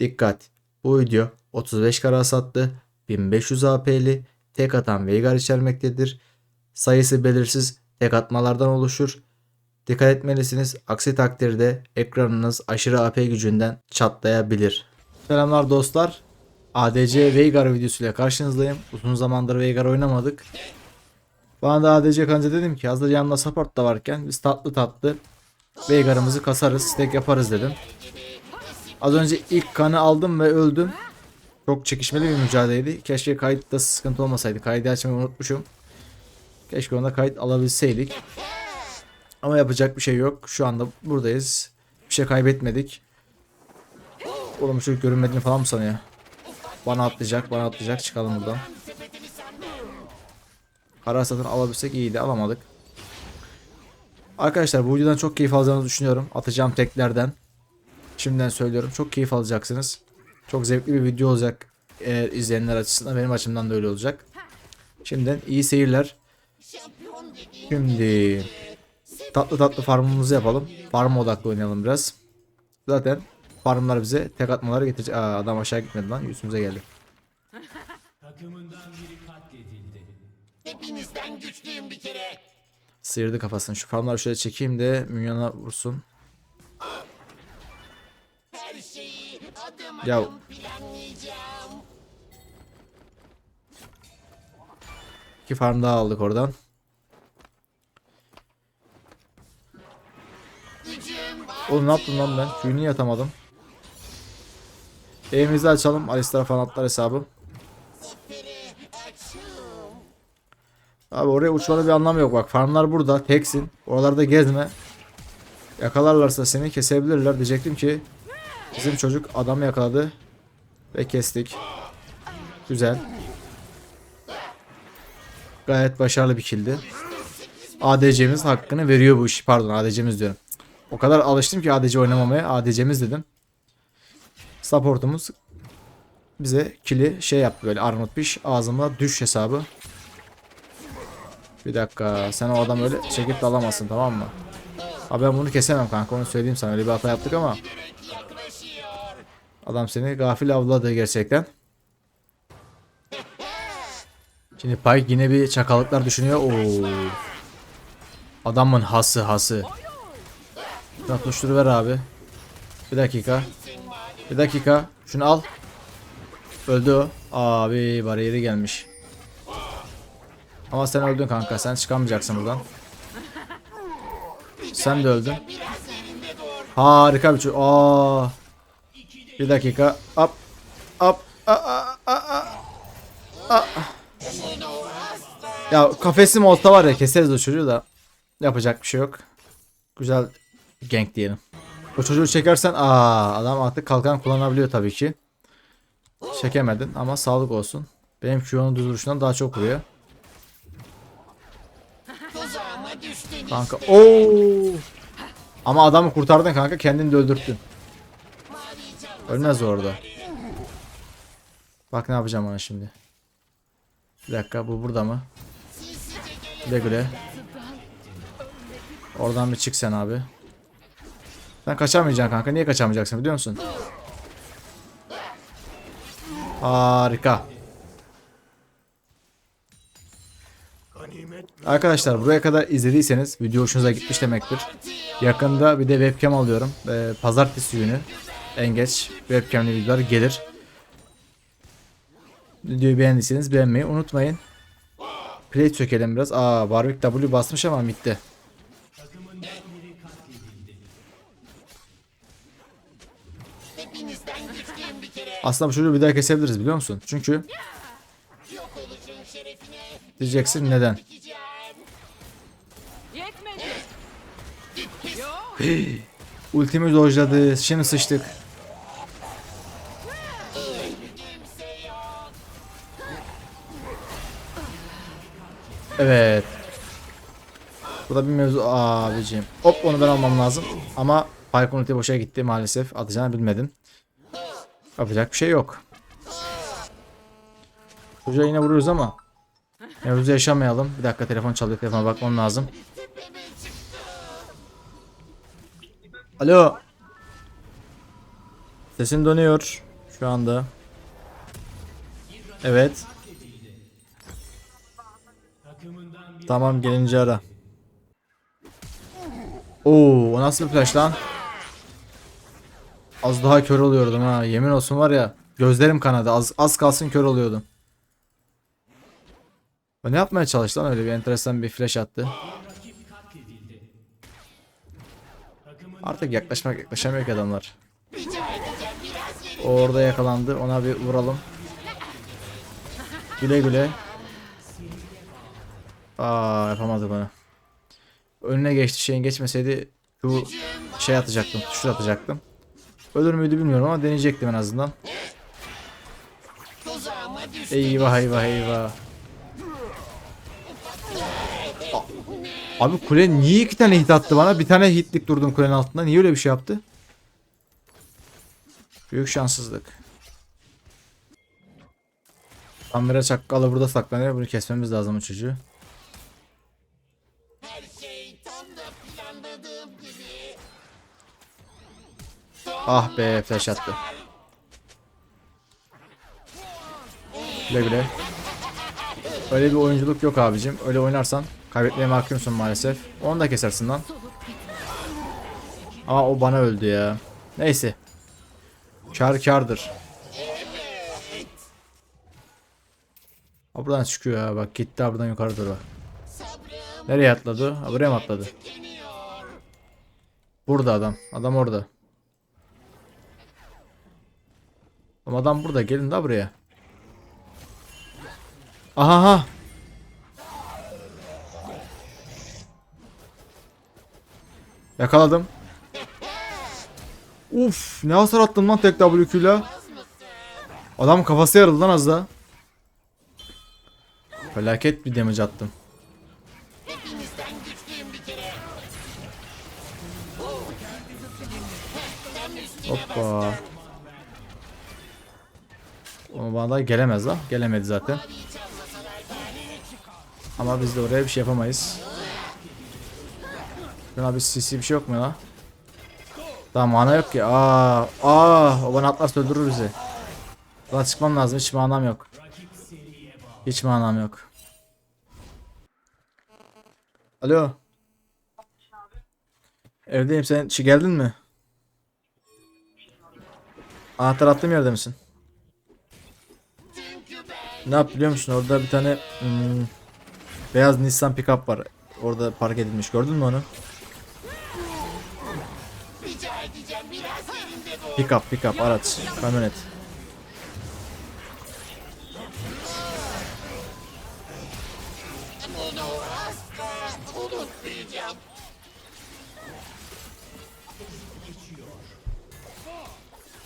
Dikkat! Bu video 35 kara sattı, 1500 AP'li, tek atan Veigar içermektedir. Sayısı belirsiz tek atmalardan oluşur. Dikkat etmelisiniz. Aksi takdirde ekranınız aşırı AP gücünden çatlayabilir. Selamlar dostlar. ADC Veigar videosuyla karşınızdayım. Uzun zamandır Veigar oynamadık. Bana da ADC kanca dedim ki hazır yanında support da varken biz tatlı tatlı Veigar'ımızı kasarız, stack yaparız dedim. Az önce ilk kanı aldım ve öldüm. Çok çekişmeli bir mücadeleydi. Keşke kayıtta sıkıntı olmasaydı. Kaydı açmayı unutmuşum. Keşke onda kayıt alabilseydik. Ama yapacak bir şey yok. Şu anda buradayız. Bir şey kaybetmedik. Oğlum çocuk görünmediğini falan mı sanıyor? Bana atlayacak, bana atlayacak. Çıkalım buradan. Kara satın alabilsek iyiydi. Alamadık. Arkadaşlar bu videodan çok keyif alacağınızı düşünüyorum. Atacağım teklerden. Şimdiden söylüyorum. Çok keyif alacaksınız. Çok zevkli bir video olacak. Eğer izleyenler açısından benim açımdan da öyle olacak. Şimdiden iyi seyirler. Şimdi tatlı tatlı farmımızı yapalım. Farm odaklı oynayalım biraz. Zaten farmlar bize tek atmaları getirecek. Aa, adam aşağı gitmedi lan. Yüzümüze geldi. Sıyırdı kafasını. Şu farmları şöyle çekeyim de Minyon'a vursun. Ya İki farm daha aldık oradan. Oğlum ne yaptım lan ben? Şuyu niye atamadım? Evimizi açalım. Alistar falan atlar hesabı. Abi oraya uçmanın bir anlamı yok bak. Farmlar burada. Teksin. Oralarda gezme. Yakalarlarsa seni kesebilirler. Diyecektim ki bizim çocuk adamı yakaladı. Ve kestik. Güzel. Gayet başarılı bir kildi. ADC'miz hakkını veriyor bu iş. Pardon ADC'miz diyorum. O kadar alıştım ki ADC oynamamaya. ADC'miz dedim. Supportumuz bize kili şey yaptı böyle Armut Piş ağzıma düş hesabı. Bir dakika sen o adam öyle çekip de alamazsın tamam mı? Abi ben bunu kesemem kanka onu söyleyeyim sana öyle bir hata yaptık ama. Adam seni gafil avladı gerçekten. Şimdi Pike yine bir çakallıklar düşünüyor. Oo. Adamın hası hası. Tuşturu ver abi. Bir dakika. Bir dakika. Şunu al. Öldü o. Abi bariyeri gelmiş. Ama sen öldün kanka. Sen çıkamayacaksın buradan. Sen de öldün. Harika bir çocuk. Aa. Bir dakika. Up. Up. A, a, a, a. Ya kafesim olsa var ya keseriz o çocuğu da. Yapacak bir şey yok. Güzel gank diyelim. O çocuğu çekersen aa adam artık kalkan kullanabiliyor tabii ki. Çekemedin ama sağlık olsun. Benim Q'nun düz daha çok vuruyor. Kanka ooo. Ama adamı kurtardın kanka kendini de öldürttün. Ölmez orada. Bak ne yapacağım ona şimdi. Bir dakika bu burada mı? Güle güle. Oradan bir çık sen abi. Sen kaçamayacaksın kanka. Niye kaçamayacaksın biliyor musun? Harika. Arkadaşlar buraya kadar izlediyseniz video hoşunuza gitmiş demektir. Yakında bir de webcam alıyorum. Ee, pazartesi günü en geç webcamli videolar gelir. Videoyu beğendiyseniz beğenmeyi unutmayın. Play çökelim biraz. Aa Warwick W basmış ama bitti. Aslında bu çocuğu bir daha kesebiliriz biliyor musun? Çünkü diyeceksin neden? Ultimi dojladı. Şimdi sıçtık. Evet. Bu da bir mevzu abicim. Hop onu ben almam lazım. Ama Pyke ulti boşa gitti maalesef. Atacağını bilmedim. Yapacak bir şey yok. Çocuğa yine vuruyoruz ama mevzu yaşamayalım. Bir dakika telefon çalıyor. Telefona bakmam lazım. Alo. Sesim dönüyor şu anda. Evet. Tamam gelince ara. Oo, o nasıl bir flash lan? Az daha kör oluyordum ha. Yemin olsun var ya. Gözlerim kanadı. Az, az kalsın kör oluyordum. O ne yapmaya çalıştı lan öyle bir enteresan bir flash attı. Artık yaklaşmak yaklaşamıyor ki adamlar. O orada yakalandı. Ona bir vuralım. Güle güle. Aa yapamadı bana. Önüne geçti şeyin geçmeseydi şu şey atacaktım. Tuşu atacaktım. Ölür müydü bilmiyorum ama deneyecektim en azından. Eyvah eyvah eyvah. Abi kule niye iki tane hit attı bana? Bir tane hitlik durdum kulenin altında. Niye öyle bir şey yaptı? Büyük şanssızlık. Kamera çakkalı burada saklanıyor. Bunu kesmemiz lazım o çocuğu. Ah be flash attı. Güle güle. Öyle bir oyunculuk yok abicim. Öyle oynarsan kaybetmeye mahkumsun maalesef. Onu da kesersin lan. Ama o bana öldü ya. Neyse. Kar kardır. Ha buradan çıkıyor ya bak gitti ha buradan yukarı doğru. Nereye atladı? Ha buraya mı atladı? Burada adam. Adam orada. Ama adam burada gelin da buraya. Aha ha. Yakaladım. Uf, ne hasar attın lan tek WQ ile. Adam kafası yarıldı lan az da. Felaket bir damage attım. Hoppa. Ama bana da gelemez lan. Gelemedi zaten. Ama biz de oraya bir şey yapamayız. Şuna bir CC bir şey yok mu ya? Daha mana yok ki. Aa, aa, o bana atlarsa öldürür bizi. Daha çıkmam lazım. Hiç manam yok. Hiç manam yok. Alo. Evdeyim sen çi geldin mi? Anahtar attığım yerde misin? Ne yap biliyor musun? Orada bir tane hmm, beyaz Nissan pickup var. Orada park edilmiş. Gördün mü onu? Pickup pickup araç. Kamyonet.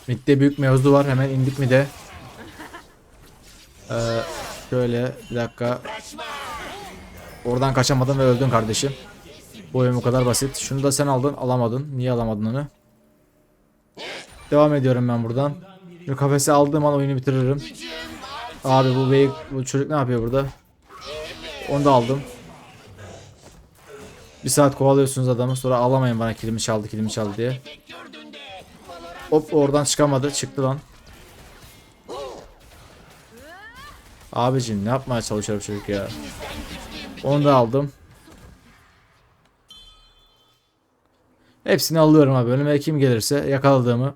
Mid'de büyük mevzu var. Hemen indik mi de. Ee, şöyle bir dakika. Oradan kaçamadın ve öldün kardeşim. Bu oyun bu kadar basit. Şunu da sen aldın, alamadın. Niye alamadın onu? Devam ediyorum ben buradan. Şu kafesi aldığım an oyunu bitiririm. Abi bu bey bu çocuk ne yapıyor burada? Onu da aldım. Bir saat kovalıyorsunuz adamı sonra ağlamayın bana kilimi çaldı kilimi çaldı diye. Hop oradan çıkamadı çıktı lan. Abicim ne yapmaya çalışıyor bu çocuk ya. Onu da aldım. Hepsini alıyorum abi. Önüme kim gelirse yakaladığımı.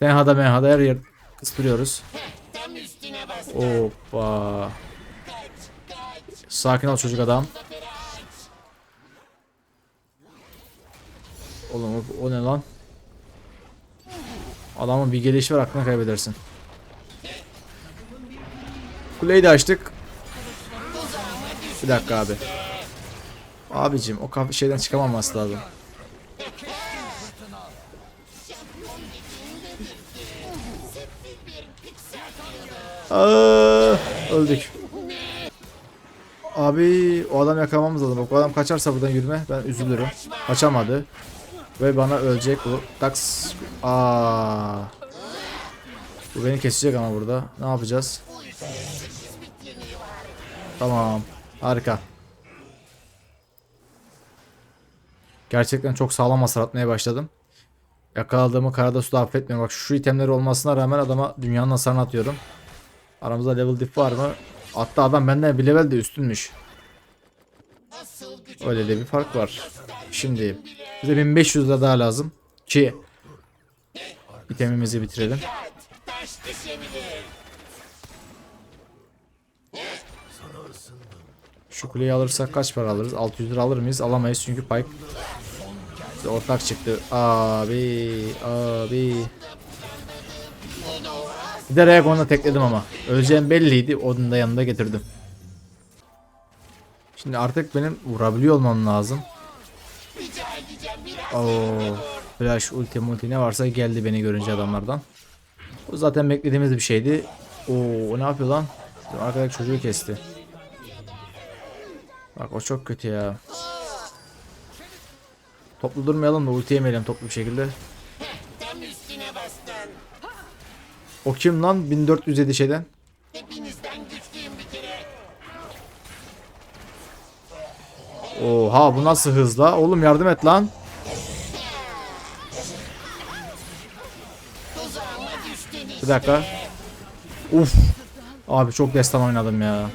Tenhada menhada her yer kıstırıyoruz. Hoppa. Sakin ol çocuk adam. Oğlum o, ne lan? Adamın bir gelişi var aklını kaybedersin. Kuleyi de açtık. Bir dakika abi. Abicim o şeyden çıkamaması lazım. Aa, öldük. Abi o adam yakalamamız lazım. O adam kaçarsa buradan yürüme ben üzülürüm. Kaçamadı. Ve bana ölecek bu. Tax. Aa. Bu beni kesecek ama burada. Ne yapacağız? Tamam. Harika. Gerçekten çok sağlam hasar atmaya başladım. Yakaladığımı karada suda affetmiyorum. Bak şu itemleri olmasına rağmen adama dünyanın hasarını atıyorum. Aramızda level diff var mı? Hatta adam benden bir level de üstünmüş. Öyle de bir fark var. Şimdi bize 1500 lira daha lazım ki itemimizi bitirelim. Şu kuleyi alırsak kaç para alırız? 600 lira alır mıyız? Alamayız çünkü Pike bize ortak çıktı. Abi, abi. Bir de Reagon'la tekledim ama. Öleceğim belliydi. Onu da yanında getirdim. Şimdi artık benim vurabiliyor olmam lazım. Oo, flash, ulti, multi ne varsa geldi beni görünce adamlardan. Bu zaten beklediğimiz bir şeydi. Oo, o ne yapıyor lan? Arkadaki çocuğu kesti. Bak o çok kötü ya. Toplu durmayalım da ulti yemeyelim toplu bir şekilde. O kim lan 1407 şeyden? Oha bu nasıl hızla? Oğlum yardım et lan. Bir dakika. Uf. Abi çok destan oynadım ya.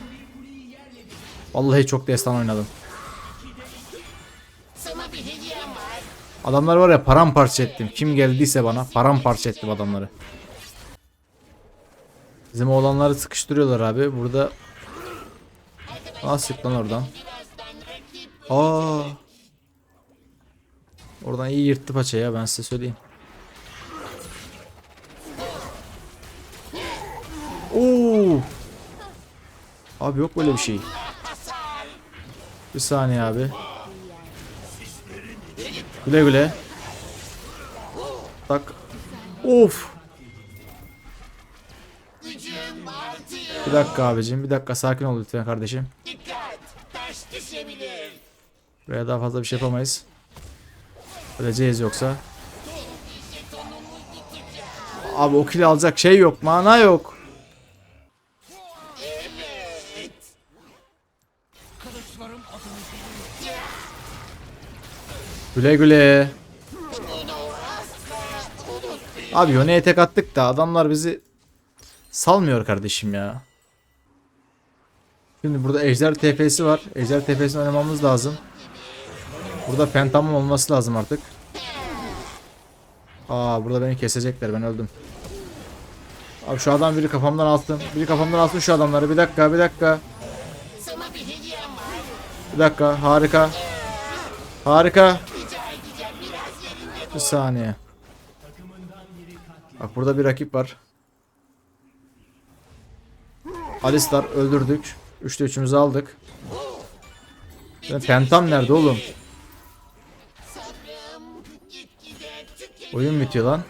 Vallahi çok destan oynadım. Adamlar var ya paramparça ettim. Kim geldiyse bana paramparça ettim adamları. Bizim oğlanları sıkıştırıyorlar abi. Burada Nasıl lan oradan? Aa. Oradan iyi yırttı paça ya ben size söyleyeyim. Oo. Abi yok böyle bir şey. Bir saniye abi. Güle güle. Tak. Of. Bir dakika abicim. Bir dakika sakin ol lütfen kardeşim. Buraya daha fazla bir şey yapamayız. Öleceğiz yoksa. Abi o kili alacak şey yok. Mana yok. Güle güle. Abi Yone'ye tek attık da adamlar bizi salmıyor kardeşim ya. Şimdi burada Ejder TP'si var. Ejder TP'sini oynamamız lazım. Burada pentamım olması lazım artık. Aa burada beni kesecekler ben öldüm. Abi şu adam biri kafamdan alsın. Biri kafamdan alsın şu adamları. Bir dakika bir dakika. Bir dakika harika. Harika. Bir saniye. Bak burada bir rakip var. Alistar öldürdük. 3'te 3'ümüzü aldık. Pentam nerede oğlum? Oyun bitiyor lan.